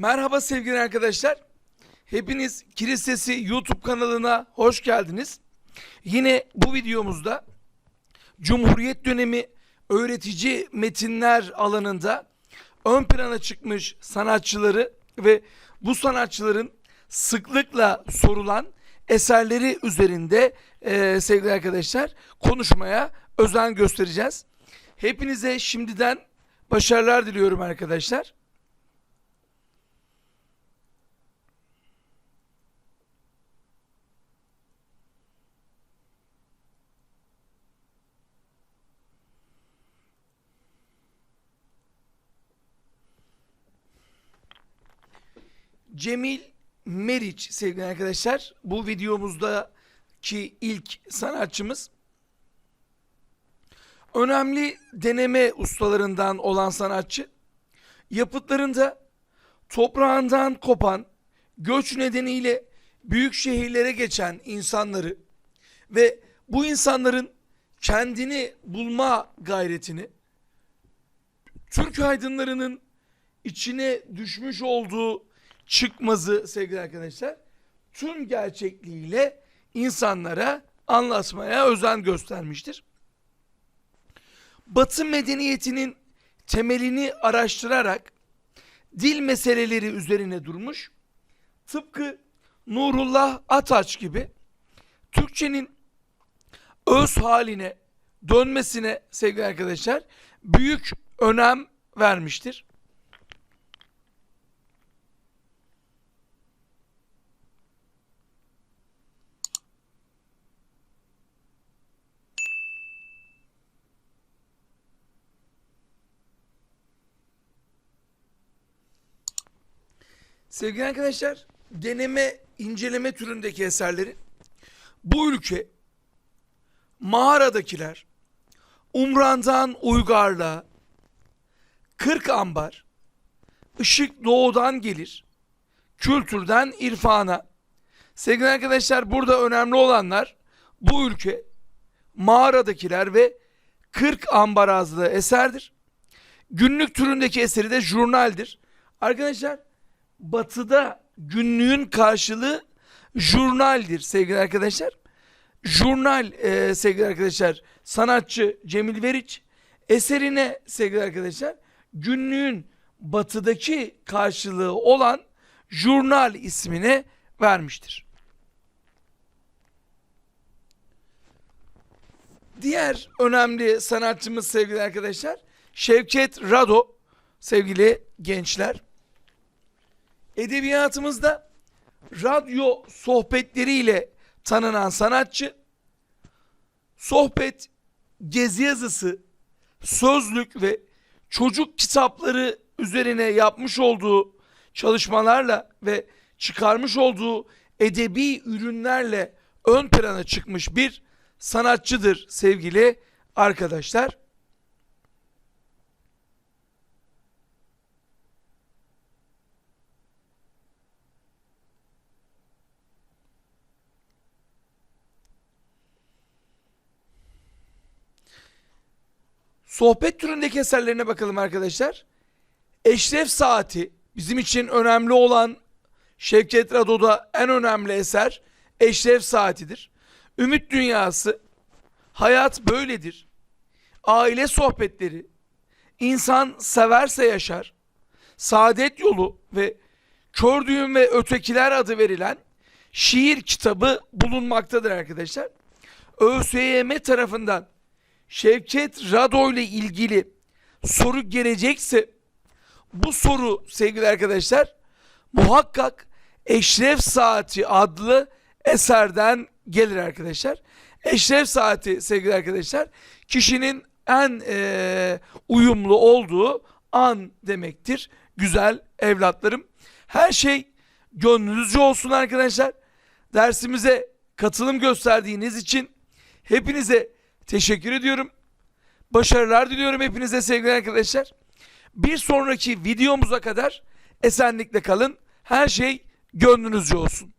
Merhaba sevgili arkadaşlar. Hepiniz Kilis Sesi YouTube kanalına hoş geldiniz. Yine bu videomuzda Cumhuriyet dönemi öğretici metinler alanında ön plana çıkmış sanatçıları ve bu sanatçıların sıklıkla sorulan eserleri üzerinde eee, sevgili arkadaşlar konuşmaya özen göstereceğiz. Hepinize şimdiden başarılar diliyorum arkadaşlar. Cemil Meriç sevgili arkadaşlar. Bu videomuzdaki ilk sanatçımız. Önemli deneme ustalarından olan sanatçı. Yapıtlarında toprağından kopan, göç nedeniyle büyük şehirlere geçen insanları ve bu insanların kendini bulma gayretini Türk aydınlarının içine düşmüş olduğu çıkmazı sevgili arkadaşlar tüm gerçekliğiyle insanlara anlatmaya özen göstermiştir. Batı medeniyetinin temelini araştırarak dil meseleleri üzerine durmuş. Tıpkı Nurullah Ataç gibi Türkçenin öz haline dönmesine sevgili arkadaşlar büyük önem vermiştir. Sevgili arkadaşlar, deneme, inceleme türündeki eserleri bu ülke mağaradakiler, Umran'dan Uygarlığa, Kırk Ambar, ışık doğudan gelir, kültürden irfana. Sevgili arkadaşlar burada önemli olanlar bu ülke mağaradakiler ve Kırk Ambar adlı eserdir. Günlük türündeki eseri de jurnaldir. Arkadaşlar batıda günlüğün karşılığı jurnaldir sevgili arkadaşlar. Jurnal e, sevgili arkadaşlar sanatçı Cemil Veriç eserine sevgili arkadaşlar günlüğün batıdaki karşılığı olan jurnal ismini vermiştir. Diğer önemli sanatçımız sevgili arkadaşlar Şevket Rado sevgili gençler. Edebiyatımızda radyo sohbetleriyle tanınan sanatçı, sohbet, gezi yazısı, sözlük ve çocuk kitapları üzerine yapmış olduğu çalışmalarla ve çıkarmış olduğu edebi ürünlerle ön plana çıkmış bir sanatçıdır sevgili arkadaşlar. Sohbet türündeki eserlerine bakalım arkadaşlar. Eşref Saati bizim için önemli olan Şevket Rado'da en önemli eser Eşref Saati'dir. Ümit Dünyası, Hayat Böyledir, Aile Sohbetleri, İnsan Severse Yaşar, Saadet Yolu ve Kördüğüm ve Ötekiler adı verilen şiir kitabı bulunmaktadır arkadaşlar. ÖSYM tarafından Şevket Rado ile ilgili soru gelecekse bu soru sevgili arkadaşlar muhakkak Eşref Saati adlı eserden gelir arkadaşlar. Eşref Saati sevgili arkadaşlar kişinin en eee, uyumlu olduğu an demektir. Güzel evlatlarım. Her şey gönlünüzce olsun arkadaşlar. Dersimize katılım gösterdiğiniz için hepinize teşekkür ediyorum. Başarılar diliyorum hepinize sevgili arkadaşlar. Bir sonraki videomuza kadar esenlikle kalın. Her şey gönlünüzce olsun.